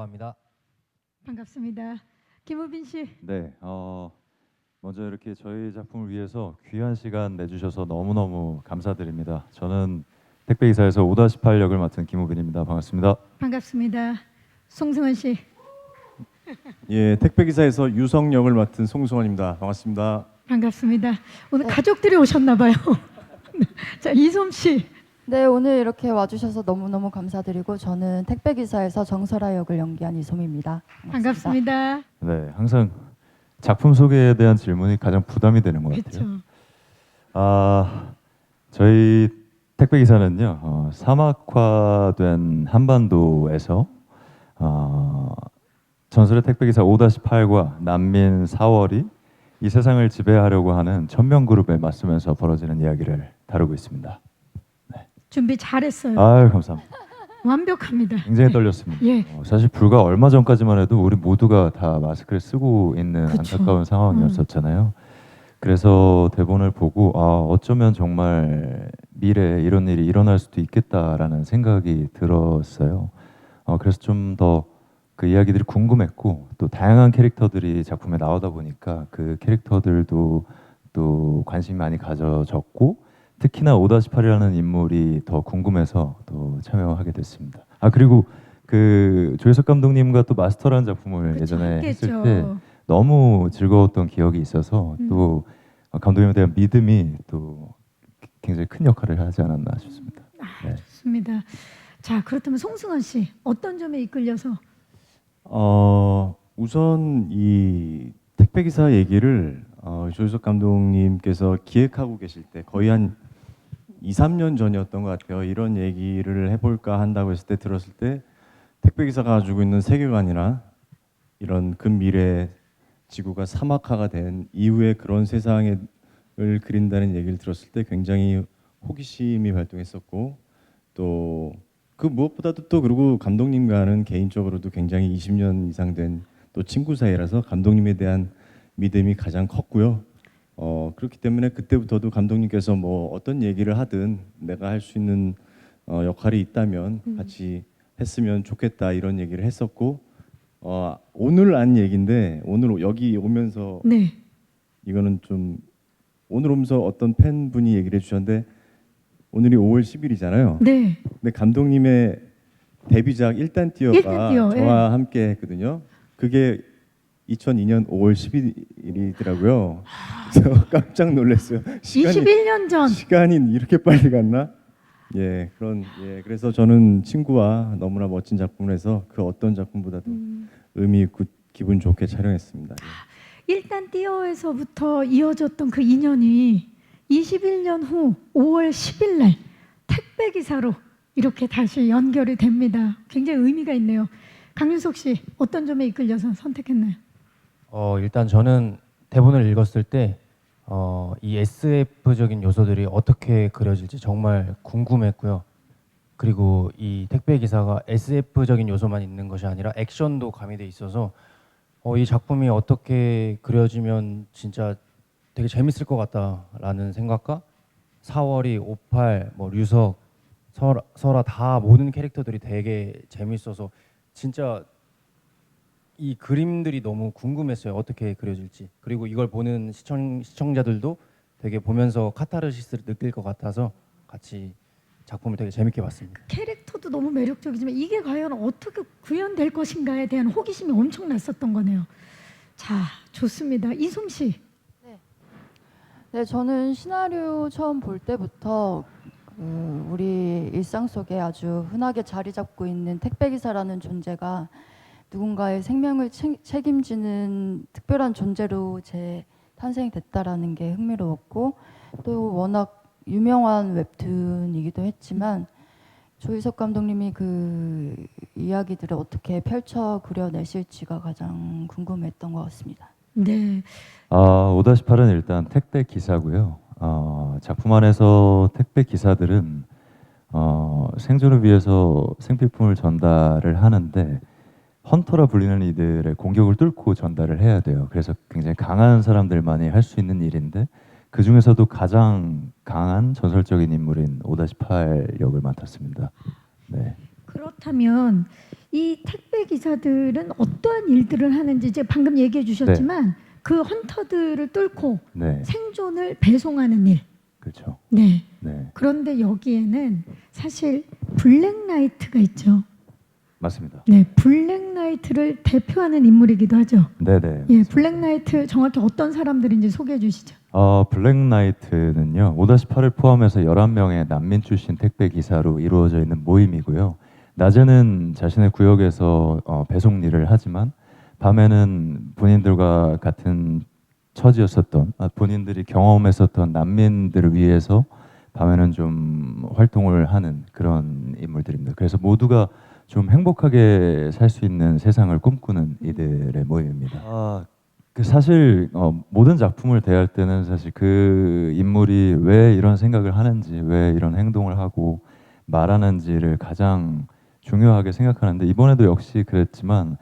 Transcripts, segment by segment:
합니다. 반갑습니다. 김우빈 씨. 네, 어, 먼저 이렇게 저희 작품을 위해서 귀한 시간 내주셔서 너무너무 감사드립니다. 저는 택배기사에서 5-8 역을 맡은 김우빈입니다. 반갑습니다. 반갑습니다. 송승헌 씨. 예, 택배기사에서 유성 역을 맡은 송승원입니다. 반갑습니다. 반갑습니다. 오늘 가족들이 오셨나 봐요. 자, 이솜 씨. 네, 오늘 이렇게 와주셔서 너무너무 감사드리고 저는 택배기사에서 정설아 역을 연기한 이솜입니다. 반갑습니다. 네, 항상 작품 소개에 대한 질문이 가장 부담이 되는 것 같아요. 그렇죠. 아, 저희 택배 기사는요, 어, 사막화된 한반도에서 어, 전설의 택배 기사 5-8과 난민 4월이 이 세상을 지배하려고 하는 천명 그룹에 맞서면서 벌어지는 이야기를 다루고 있습니다. 준비 잘했어요. 아유, 감사합니다. 완벽합니다. 굉장히 네. 떨렸습니다. 예. 어, 사실 불과 얼마 전까지만 해도 우리 모두가 다 마스크를 쓰고 있는 그쵸. 안타까운 상황이었었잖아요. 그래서 대본을 보고 아 어쩌면 정말 미래에 이런 일이 일어날 수도 있겠다라는 생각이 들었어요. 어, 그래서 좀 더 그 이야기들이 궁금했고 또 다양한 캐릭터들이 작품에 나오다 보니까 그 캐릭터들도 또 관심이 많이 가져졌고 특히나 5-8이라는 인물이 더 궁금해서 또 참여하게 됐습니다. 아 그리고 그 조혜석 감독님과 또 마스터라는 작품을 그쵸, 예전에 함께했죠. 했을 때 너무 즐거웠던 기억이 있어서 음. 또 감독님에 대한 믿음이 또 굉장히 큰 역할을 하지 않았나 싶습니다. 네. 좋습니다. 자, 그렇다면 송승헌 씨 어떤 점에 이끌려서 어, 우선 이 택배 기사 얘기를 어, 조유석 감독님께서 기획하고 계실 때 거의 한 2, 3년 전이었던 것 같아요. 이런 얘기를 해볼까 한다고 했을 때 들었을 때 택배기사가 가지고 있는 세계관이나 이런 근미래 지구가 사막화가 된 이후에 그런 세상을 그린다는 얘기를 들었을 때 굉장히 호기심이 발동했었고 또 그 무엇보다도 또 그리고 감독님과는 개인적으로도 굉장히 20년 이상 된 또 친구 사이라서 감독님에 대한 믿음이 가장 컸고요. 어 그렇기 때문에 그때부터도 감독님께서 뭐 어떤 얘기를 하든 내가 할 수 있는 어, 역할이 있다면 같이 했으면 좋겠다 이런 얘기를 했었고 어, 오늘 안 얘기인데 오늘 여기 오면서 네. 이거는 좀 오늘 오면서 어떤 팬분이 얘기를 해주셨는데 오늘이 5월 10일이잖아요. 네. 근데 감독님의 데뷔작 일단 뛰어가 일단 뛰어, 예. 저와 함께 했거든요. 그게 2002년 5월 10일이더라고요. 그래서 깜짝 놀랐어요. 시간이 21년 전 시간이 이렇게 빨리 갔나? 예, 그런 예, 그래서 저는 친구와 너무나 멋진 작품을 해서 그 어떤 작품보다도 음. 의미 있고 기분 좋게 촬영했습니다. 예. 일단 띄어에서부터 이어졌던 그 인연이 21년 후 5월 10일 날 택배 기사로 이렇게 다시 연결이 됩니다. 굉장히 의미가 있네요. 강윤석 씨 어떤 점에 이끌려서 선택했나요? 어, 일단 저는 대본을 읽었을 때 어, 이 SF적인 요소들이 어떻게 그려질지 정말 궁금했고요. 그리고 이 택배 기사가 SF적인 요소만 있는 것이 아니라 액션도 가미돼 있어서 어, 이 작품이 어떻게 그려지면 진짜 되게 재밌을 것 같다라는 생각과 4월이 58, 뭐 류석, 설아, 다 모든 캐릭터들이 되게 재밌어서 진짜 이 그림들이 너무 궁금했어요. 어떻게 그려질지. 그리고 이걸 보는 시청 시청자들도 되게 보면서 카타르시스를 느낄 것 같아서 같이 작품을 되게 재밌게 봤습니다. 캐릭터도 너무 매력적이지만 이게 과연 어떻게 구현될 것인가에 대한 호기심이 엄청났었던 거네요. 자, 좋습니다. 이솜 씨. 네, 저는 시나리오 처음 볼 때부터 그 우리 일상 속에 아주 흔하게 자리 잡고 있는 택배 기사라는 존재가 누군가의 생명을 책- 책임지는 특별한 존재로 제 탄생이 됐다라는 게 흥미로웠고 또 워낙 유명한 웹툰이기도 했지만 조희석 감독님이 그 이야기들을 어떻게 펼쳐 그려내실지가 가장 궁금했던 것 같습니다. 네. 아, 5-8은 일단 택배 기사고요. 어, 작품 안에서 택배 기사들은 어, 생존을 위해서 생필품을 전달을 하는데 헌터라 불리는 이들의 공격을 뚫고 전달을 해야 돼요. 그래서 굉장히 강한 사람들만이 할 수 있는 일인데 그 중에서도 가장 강한 전설적인 인물인 5-8 역을 맡았습니다. 네. 그렇다면 이 택배 기사들은 어떠한 일들을 하는지 이제 방금 얘기해 주셨지만 그 헌터들을 뚫고 네, 생존을 배송하는 일. 그렇죠. 네. 네, 그런데 여기에는 사실 블랙라이트가 있죠. 맞습니다. 네, 블랙라이트를 대표하는 인물이기도 하죠. 네, 네. 예, 블랙라이트 정확히 어떤 사람들인지 소개해 주시죠. 어, 블랙나이트는요. 5-8을 포함해서 11명의 난민 출신 택배 기사로 이루어져 있는 모임이고요. 낮에는 자신의 구역에서 어, 배송 일을 하지만 밤에는 본인들과 같은 처지였었던 아, 본인들이 경험했었던 난민들을 위해서 밤에는 좀 활동을 하는 그런 인물들입니다. 그래서 모두가 좀 행복하게 살 수 있는 세상을 꿈꾸는 이들의 모임입니다. 아, 그 사실 어, 모든 작품을 대할 때는 사실 그 인물이 왜 이런 생각을 하는지, 왜 이런 행동을 하고 말하는지를 가장 중요하게 생각하는데 이번에도 역시 그랬지만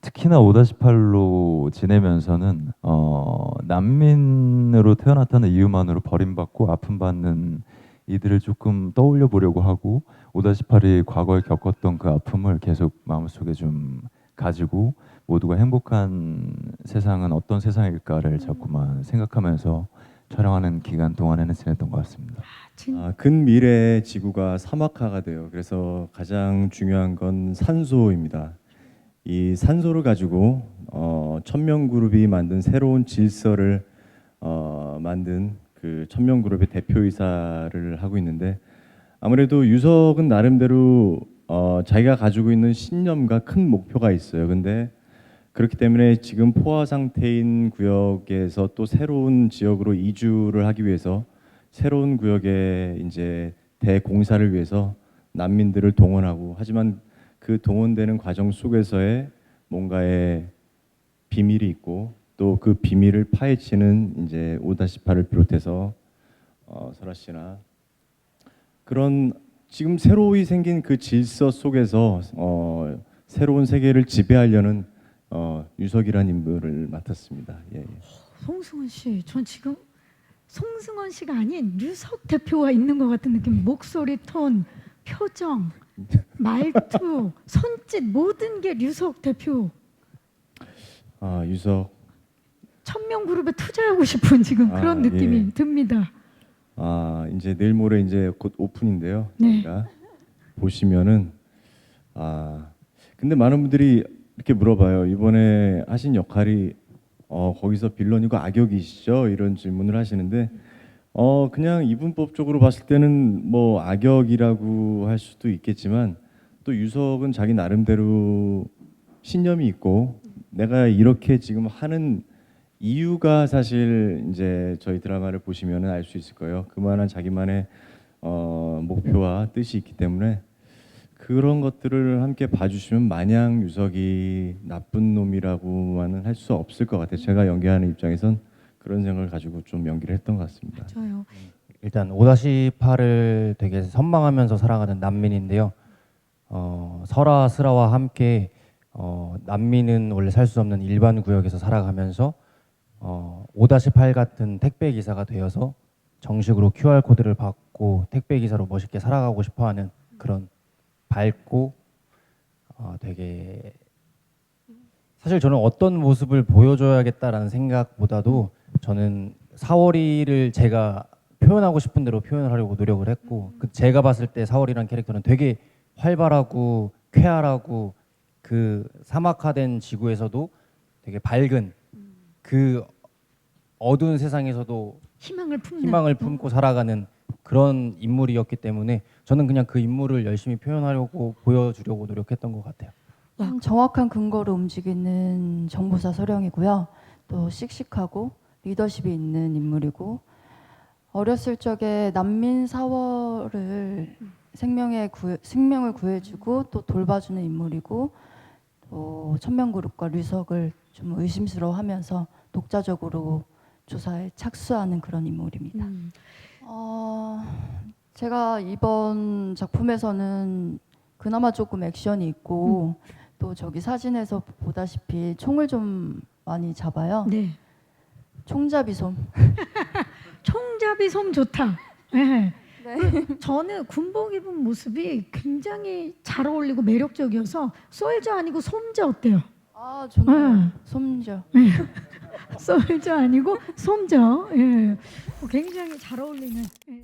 특히나 5-8로 지내면서는 어, 난민으로 태어났다는 이유만으로 버림받고 아픔받는 이들을 조금 떠올려 보려고 하고 5-8이 과거에 겪었던 그 아픔을 계속 마음속에 좀 가지고 모두가 행복한 세상은 어떤 세상일까를 자꾸만 생각하면서 촬영하는 기간 동안에는 지냈던 것 같습니다. 진, 아, 근 미래에 지구가 사막화가 돼요. 그래서 가장 중요한 건 산소입니다. 이 산소를 가지고 어, 천명 그룹이 만든 새로운 질서를 어, 만든 그 천명그룹의 대표이사를 하고 있는데 아무래도 유석은 나름대로 어, 자기가 가지고 있는 신념과 큰 목표가 있어요. 근데 그렇기 때문에 지금 포화 상태인 구역에서 또 새로운 지역으로 이주를 하기 위해서 새로운 구역에 이제 대공사를 위해서 난민들을 동원하고 하지만 그 동원되는 과정 속에서의 뭔가의 비밀이 있고 또 그 비밀을 파헤치는 이제 5-8을 비롯해서 어, 설아 씨나 그런 지금 새로이 생긴 그 질서 속에서 어, 새로운 세계를 지배하려는 어, 유석이라는 인물을 맡았습니다. 예, 예. 송승헌 씨, 전 지금 송승헌 씨가 아닌 유석 대표가 있는 것 같은 느낌. 목소리 톤, 표정, 말투, 손짓 모든 게 유석 대표. 아 유석 천명 그룹에 투자하고 싶은 지금 아, 그런 느낌이 예. 듭니다. 아 이제 내일 모레 이제 곧 오픈인데요. 네. 그러니까 보시면은 아 근데 많은 분들이 이렇게 물어봐요. 이번에 하신 역할이 어 거기서 빌런이고 악역이시죠? 이런 질문을 하시는데 어 그냥 이분법적으로 봤을 때는 뭐 악역이라고 할 수도 있겠지만 또 유석은 자기 나름대로 신념이 있고 내가 이렇게 지금 하는 이유가 사실 이제 저희 드라마를 보시면 알 수 있을 거예요. 그만한 자기만의 어, 목표와 뜻이 있기 때문에 그런 것들을 함께 봐주시면 마냥 유석이 나쁜 놈이라고만은 할 수 없을 것 같아요. 제가 연기하는 입장에선 그런 생각을 가지고 좀 연기를 했던 것 같습니다. 맞아요. 일단 5-8을 되게 선망하면서 살아가는 난민인데요. 어, 설아 스라와 함께 어, 난민은 원래 살 수 없는 일반 구역에서 살아가면서 어, 5-8 같은 택배 기사가 되어서 정식으로 QR 코드를 받고 택배 기사로 멋있게 살아가고 싶어하는 그런 밝고 어, 되게 사실 저는 어떤 모습을 보여줘야겠다라는 생각보다도 저는 4월이를 제가 표현하고 싶은 대로 표현을 하려고 노력을 했고 그 제가 봤을 때 4월이라는 캐릭터는 되게 활발하고 쾌활하고 그 사막화된 지구에서도 되게 밝은 그 어두운 세상에서도 희망을 품는 희망을 품고 살아가는 그런 인물이었기 때문에 저는 그냥 그 인물을 열심히 표현하려고 보여주려고 노력했던 것 같아요. 음, 정확한 근거로 움직이는 정보사 서령이고요. 또 씩씩하고 리더십이 있는 인물이고 어렸을 적에 난민 사월을 생명의 구, 생명을 구해주고 또 돌봐주는 인물이고 또 천명그룹과 류석을 좀 의심스러워하면서 독자적으로 조사에 착수하는 그런 인물입니다. 음. 어, 제가 이번 작품에서는 그나마 조금 액션이 있고 음. 또 저기 사진에서 보다시피 총을 좀 많이 잡아요. 네. 총잡이솜. 총잡이솜 좋다. 네. 네. 그 저는 군복 입은 모습이 굉장히 잘 어울리고 매력적이어서 솔저 아니고 솜저 어때요? 아, 저는 네. 솜저. 네. 솔저 아니고 솜저. 예. 뭐 굉장히 잘 어울리는. 예.